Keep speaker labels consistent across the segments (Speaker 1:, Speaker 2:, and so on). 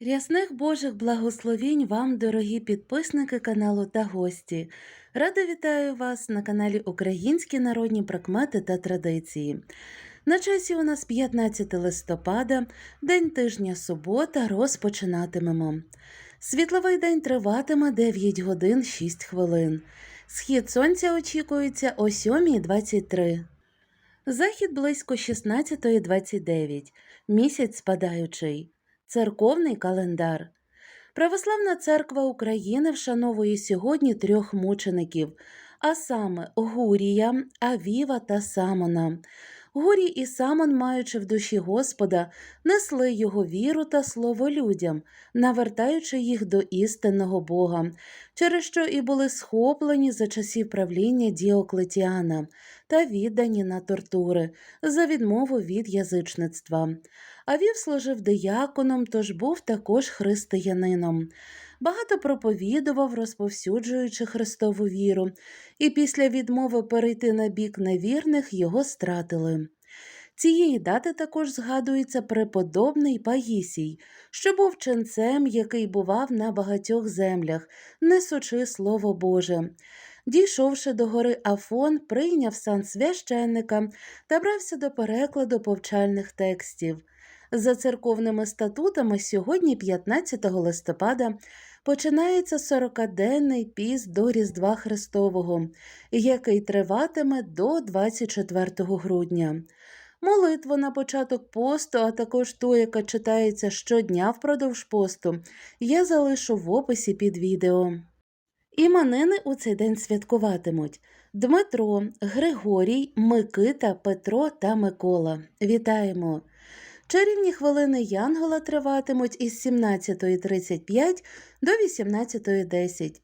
Speaker 1: Рясних Божих благословінь вам, дорогі підписники каналу та гості. Рада вітаю вас на каналі Українські народні прикмети та традиції. На часі у нас 15 листопада, день тижня субота, розпочинатимемо. Світловий день триватиме 9 годин 6 хвилин. Схід сонця очікується о 7.23. Захід близько 16.29. Місяць спадаючий. Церковний календар. Православна церква України вшановує сьогодні трьох мучеників, а саме Гурія, Авіва та Самона. Гурій і Самон, маючи в душі Господа, несли його віру та слово людям, навертаючи їх до істинного Бога, через що і були схоплені за часів правління Діоклетіана та віддані на тортури за відмову від язичництва. Авів служив дияконом, тож був також християнином. Багато проповідував, розповсюджуючи Христову віру, і після відмови перейти на бік невірних його стратили. Цієї дати також згадується преподобний Паїсій, що був ченцем, який бував на багатьох землях, несучи Слово Боже. Дійшовши до гори Афон, прийняв сан священника та брався до перекладу повчальних текстів. За церковними статутами сьогодні, 15 листопада, починається 40-денний піст до Різдва Христового, який триватиме до 24 грудня. Молитву на початок посту, а також ту, яка читається щодня впродовж посту, я залишу в описі під відео. Іменини у цей день святкуватимуть Дмитро, Григорій, Микита, Петро та Микола. Вітаємо! Чарівні хвилини Янгола триватимуть із 17.35 до 18.10.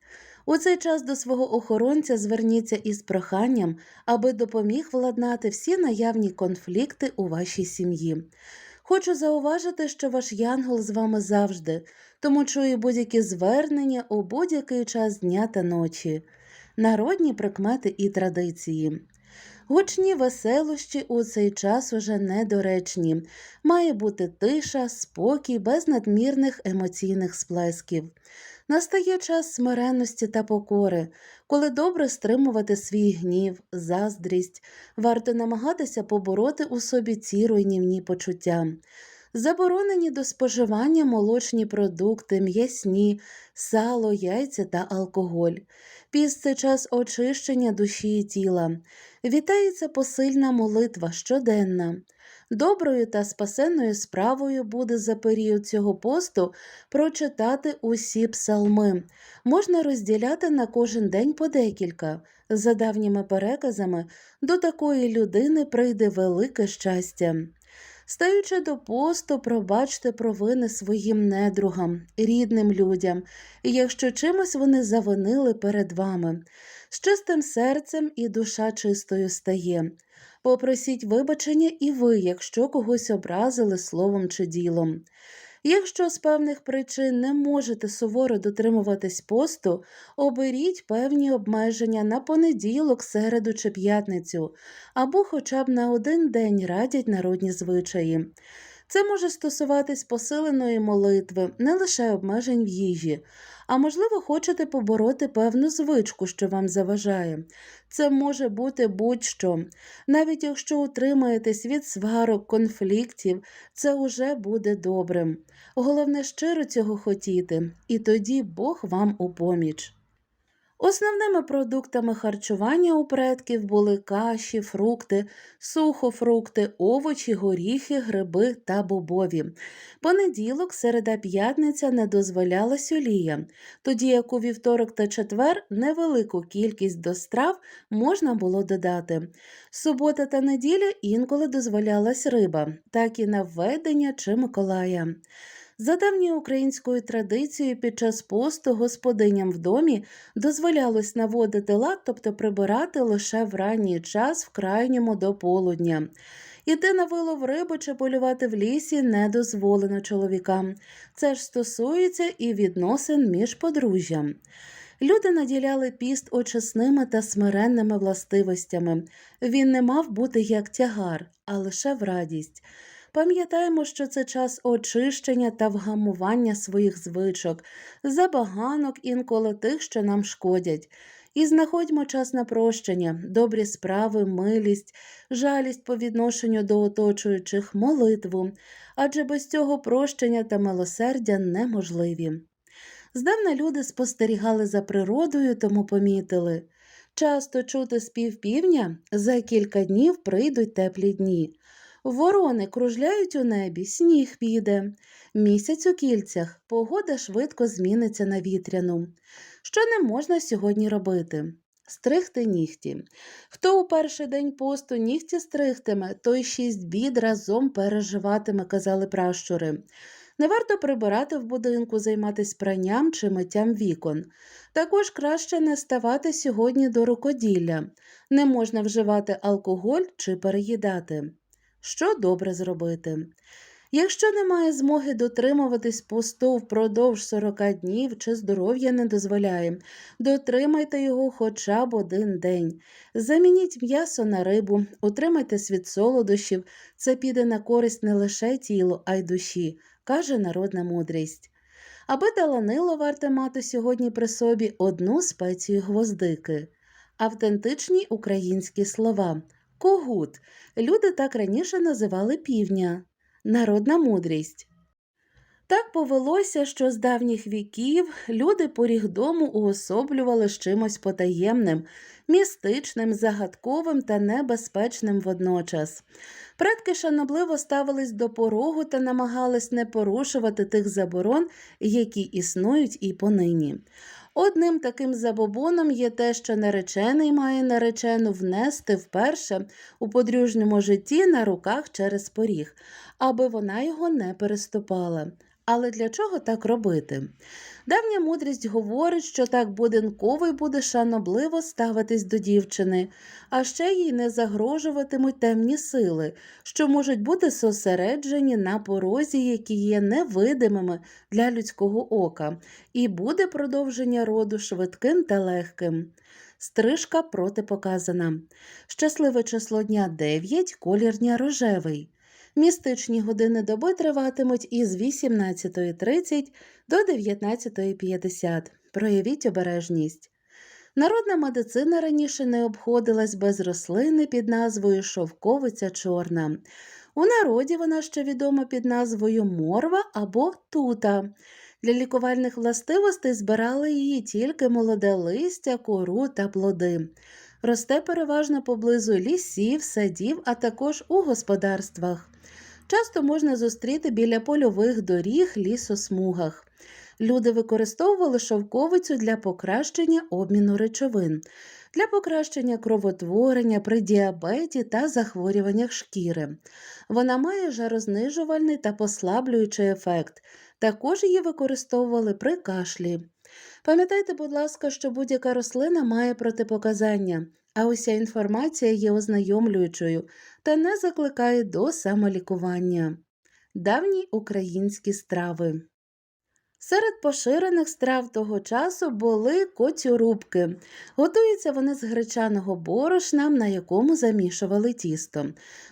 Speaker 1: У цей час до свого охоронця зверніться із проханням, аби допоміг владнати всі наявні конфлікти у вашій сім'ї. Хочу зауважити, що ваш янгол з вами завжди, тому чую будь-які звернення у будь-який час дня та ночі, народні прикмети і традиції. Гучні веселощі у цей час уже недоречні. Має бути тиша, спокій, без надмірних емоційних сплесків. Настає час смиренності та покори, коли добре стримувати свій гнів, заздрість, варто намагатися побороти у собі ці руйнівні почуття. Заборонені до споживання молочні продукти, м'ясні, сало, яйця та алкоголь. Піст це час очищення душі і тіла. Вітається посильна молитва щоденна. Доброю та спасенною справою буде за період цього посту прочитати усі псалми. Можна розділяти на кожен день по декілька. За давніми переказами, до такої людини прийде велике щастя. Стаючи до посту, пробачте провини своїм недругам, рідним людям, і якщо чимось вони завинили перед вами, з чистим серцем і душа чистою стає. Попросіть вибачення і ви, якщо когось образили словом чи ділом. Якщо з певних причин не можете суворо дотримуватись посту, оберіть певні обмеження на понеділок, середу чи п'ятницю, або хоча б на один день радять народні звичаї. Це може стосуватись посиленої молитви, не лише обмежень в їжі, а можливо, хочете побороти певну звичку, що вам заважає. Це може бути будь-що. Навіть якщо утримаєтесь від сварок, конфліктів, це уже буде добрим. Головне щиро цього хотіти, і тоді Бог вам у поміч. Основними продуктами харчування у предків були каші, фрукти, сухофрукти, овочі, горіхи, гриби та бобові. Понеділок, середа п'ятниця не дозволялась олія, тоді як у вівторок та четвер невелику кількість до страв можна було додати. Субота та неділя інколи дозволялась риба, так і на введення чи Миколая. За давньою українською традицією, під час посту господиням в домі дозволялось наводити лад, тобто прибирати лише в ранній час в крайньому до полудня. Іти на вилов риби чи полювати в лісі не дозволено чоловікам. Це ж стосується і відносин між подружжям. Люди наділяли піст очисними та смиренними властивостями. Він не мав бути як тягар, а лише в радість. Пам'ятаємо, що це час очищення та вгамування своїх звичок, забаганок інколи тих, що нам шкодять. І знаходьмо час на прощення, добрі справи, милість, жалість по відношенню до оточуючих, молитву, адже без цього прощення та милосердя неможливі. Здавна люди спостерігали за природою, тому помітили. Часто чути спів півня, за кілька днів прийдуть теплі дні. Ворони кружляють у небі, сніг піде. Місяць у кільцях, погода швидко зміниться на вітряну. Що не можна сьогодні робити? Стригти нігті. Хто у перший день посту нігті стригтиме, той шість бід разом переживатиме, казали пращури. Не варто прибирати в будинку, займатися пранням чи миттям вікон. Також краще не ставати сьогодні до рукоділля. Не можна вживати алкоголь чи переїдати. Що добре зробити? Якщо немає змоги дотримуватись посту впродовж 40 днів чи здоров'я не дозволяє, дотримайте його хоча б один день. Замініть м'ясо на рибу, утримайтесь від солодощів, це піде на користь не лише тілу, а й душі, каже народна мудрість. Аби таланило варто мати сьогодні при собі одну спецію гвоздики. Автентичні українські слова. Когут. Люди так раніше називали півня. Народна мудрість. Так повелося, що з давніх віків люди поріг дому уособлювали з чимось потаємним, містичним, загадковим та небезпечним водночас. Предки шанобливо ставились до порогу та намагались не порушувати тих заборон, які існують і понині. Одним таким забобоном є те, що наречений має наречену внести вперше у подружньому житті на руках через поріг, аби вона його не переступала. Але для чого так робити? Давня мудрість говорить, що так будинковий буде шанобливо ставитись до дівчини, а ще їй не загрожуватимуть темні сили, що можуть бути зосереджені на порозі, які є невидимими для людського ока, і буде продовження роду швидким та легким. Стрижка протипоказана. Щасливе число дня 9, колір дня рожевий. Містичні години доби триватимуть із 18.30 до 19.50. Проявіть обережність. Народна медицина раніше не обходилась без рослини під назвою шовковиця чорна. У народі вона ще відома під назвою морва або тута. Для лікувальних властивостей збирали її тільки молоде листя, кору та плоди. Росте переважно поблизу лісів, садів, а також у господарствах. Часто можна зустріти біля польових доріг, лісосмугах. Люди використовували шовковицю для покращення обміну речовин, для покращення кровотворення при діабеті та захворюваннях шкіри. Вона має жарознижувальний та послаблюючий ефект. Також її використовували при кашлі. Пам'ятайте, будь ласка, що будь-яка рослина має протипоказання, а уся інформація є ознайомлюючою та не закликає до самолікування. Давні українські страви. Серед поширених страв того часу були коцюрубки. Готуються вони з гречаного борошна, на якому замішували тісто.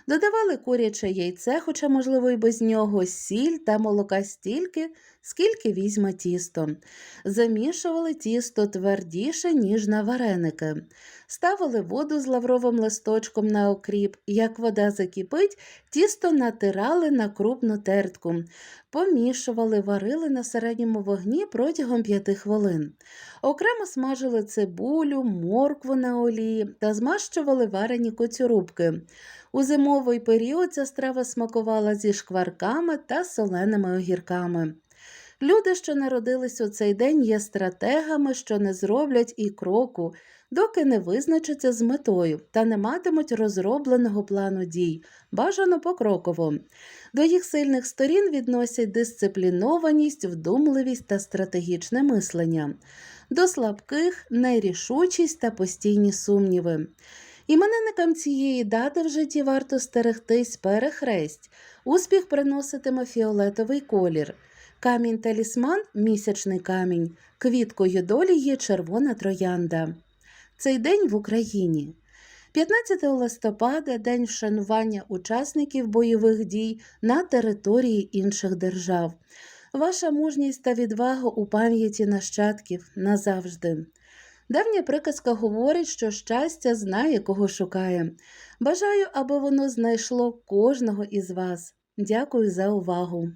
Speaker 1: Додавали куряче яйце, хоча, можливо, і без нього, сіль та молока стільки, скільки візьме тісто. Замішували тісто твердіше, ніж на вареники. Ставили воду з лавровим листочком на окріп. Як вода закипить, тісто натирали на крупну тертку, помішували, варили на середньому вогні протягом 5 хвилин. Окремо смажили цибулю, моркву на олії та змащували варені коцюрубки. У зимовий період ця страва смакувала зі шкварками та соленими огірками. Люди, що народились у цей день, є стратегами, що не зроблять і кроку, доки не визначаться з метою та не матимуть розробленого плану дій, бажано покроково. До їх сильних сторін відносять дисциплінованість, вдумливість та стратегічне мислення, до слабких нерішучість та постійні сумніви. Іменинникам цієї дати в житті варто стерегтись перехресть. Успіх приноситиме фіолетовий колір. Камінь талісман місячний камінь, квіткою долі є червона троянда. Цей день в Україні. 15 листопада День вшанування учасників бойових дій на території інших держав. Ваша мужність та відвага у пам'яті нащадків назавжди. Давня приказка говорить, що щастя знає, кого шукає. Бажаю, аби воно знайшло кожного із вас. Дякую за увагу.